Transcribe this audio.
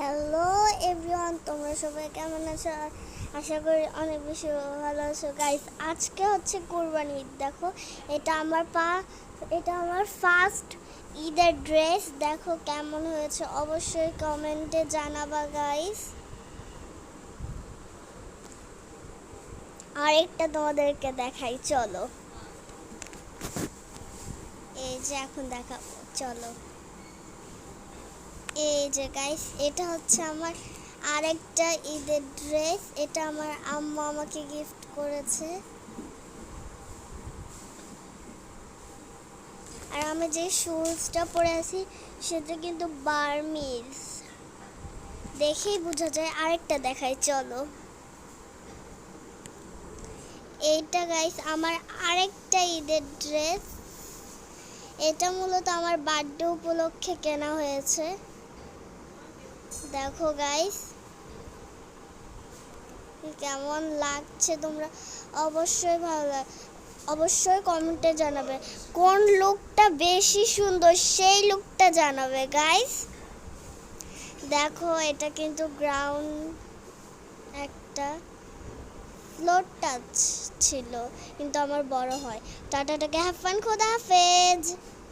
Hello everyone তোমরা সবাই কেমন আছো? আশা করি অনেক বেশি ভালো আছো। গাইস আজকে হচ্ছে কোরবানি ঈদ। দেখো, এটা আমার পা, এটা আমার ফার্স্ট ঈদের ড্রেস দেখো কেমন হয়েছে। অবশ্যই কমেন্টে জানাবা গাইস আরেকটা তোমাদেরকে দেখাই, চলো। এই যে, এখন দেখাবো। চলো। এই যে গাইস এটা হচ্ছে আমার আরেকটা ঈদের ড্রেস এটা আমার আম্মা আমাকে গিফট করেছে। আর আমি যে শুজটা পরে আছি, সেটা কিন্তু বার্মিজ। দেখেই বোঝা যায়, আরেকটা দেখাই, চলো। এইটা গাইস আমার আরেকটা ঈদের ড্রেস এটা মূলত আমার বার্থডে উপলক্ষে কেনা হয়েছে। দেখো গাইস কেমন লাগছে তোমরা অবশ্যই ভালো লাগ, অবশ্যই কমেন্টে জানাবে। কোন লুকটা বেশি সুন্দর সেই লুকটা জানাবে গাইস দেখো, এটা কিন্তু গ্রাউন্ড একটা ফ্লোর টাচ ছিল, কিন্তু আমার বড় হয়। টাটাটাকে হ্যাভ ফান খোদা হাফেজ।